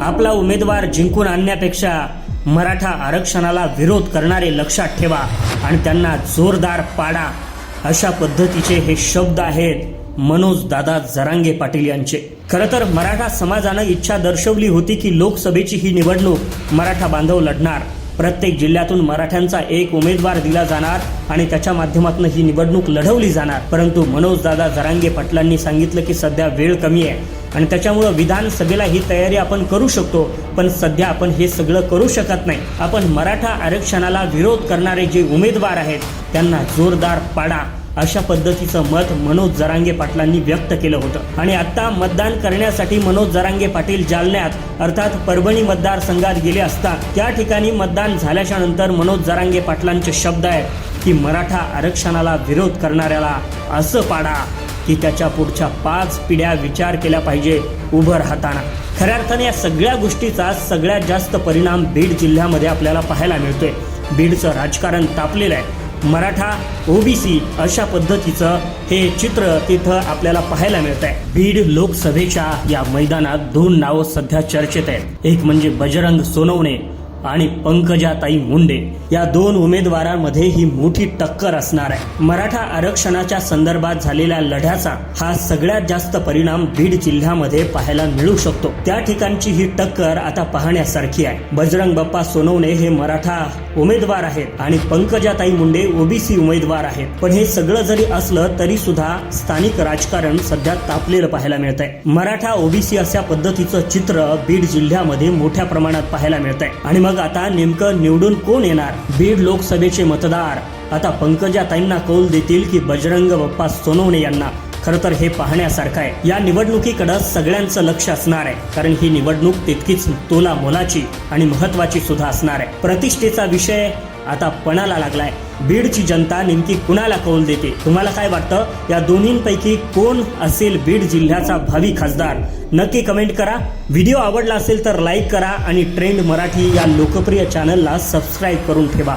आपला उमेदवार जिंकून आणण्यापेक्षा मराठा आरक्षणाला विरोध करणारे लक्षात ठेवा आणि त्यांना जोरदार पाडा. अशा पद्धतीचे हे शब्द आहेत मनोज दादा जरांगे पाटील यांचे. खरं तर मराठा समाजानं इच्छा दर्शवली होती की लोकसभेची ही निवडणूक मराठा बांधव लढणार. प्रत्येक जिल्ह्यातून मराठ्यांचा एक उमेदवार दिला जाणार आणि त्याच्या माध्यमातून ही निवडणूक लढवली जाणार. परंतु मनोजदादा जरांगे पाटलांनी सांगितलं की सध्या वेळ कमी आहे आणि त्याच्यामुळं विधानसभेला ही तयारी आपण करू शकतो पण सध्या आपण हे सगळं करू शकत नाही. आपण मराठा आरक्षणाला विरोध करणारे जे उमेदवार आहेत त्यांना जोरदार पाडा. अशा पद्धतीचं मत मनोज जरांगे पाटलांनी व्यक्त केलं होतं. आणि आता मतदान करण्यासाठी मनोज जरांगे पाटील जालन्यात अर्थात परभणी मतदारसंघात गेले असता त्या ठिकाणी मतदान झाल्याच्यानंतर मनोज जरांगे पाटलांचे शब्द आहेत की मराठा आरक्षणाला विरोध करणाऱ्याला असं पाडा की त्याच्या पुढच्या पाच पिढ्या विचार केल्या पाहिजे उभं राहताना. खऱ्या अर्थाने या सगळ्या गोष्टीचा सगळ्यात जास्त परिणाम बीड जिल्ह्यामध्ये आपल्याला पाहायला मिळतोय. बीडचं राजकारण तापलेलं आहे. मराठा ओबीसी अशा पद्धतीचं हे चित्र तिथं आपल्याला पाहायला मिळत आहे बीड लोकसभेच्या या मैदानात दोन नावं सध्या चर्चेत आहेत. एक म्हणजे बजरंग सोनवणे आणि पंकजाताई मुंडे या दोन उमेदवारांमध्ये ही मोठी टक्कर असणार आहे. मराठा आरक्षणाच्या संदर्भात झालेल्या लढ्याचा हा सगळ्यात जास्त परिणाम बीड जिल्ह्यामध्ये पाहायला मिळू शकतो. त्या ठिकाणची ही टक्कर आता पाहण्यासारखी आहे. बजरंग बाप्पा सोनवणे हे मराठा उमेदवार आहेत आणि पंकजाताई मुंडे ओबीसी उमेदवार आहेत. पण हे सगळं जरी असलं तरी सुद्धा स्थानिक राजकारण सध्या तापलेलं पाहायला मिळत आहे मराठा ओबीसी अशा पद्धतीचं चित्र बीड जिल्ह्यामध्ये मोठ्या प्रमाणात पाहायला मिळत आहे आणि मग आता नेमकं निवडून कोण येणार? बीड लोकसभेचे मतदार. आता पंकजाताईंना कौल देतील की बजरंग बाप्पा सोनवणे यांना? खरं तर हे पाहण्यासारखं आहे. या निवडणुकीकडे सगळ्यांचं लक्ष असणार आहे. कारण ही निवडणूक तितकीच तोला मोलाची आणि महत्वाची सुद्धा असणार आहे. प्रतिष्ठेचा विषय आता पणाला लागलाय. बीडची जनता नेमकी कुणाला कौल देते? तुम्हाला काय वाटतं? या दोन्हींपैकी कोण असेल बीड जिल्ह्याचा भावी खासदार? नक्की कमेंट करा. व्हिडिओ आवडला असेल तर लाईक करा आणि ट्रेंड मराठी या लोकप्रिय चॅनलला सबस्क्राईब करून ठेवा.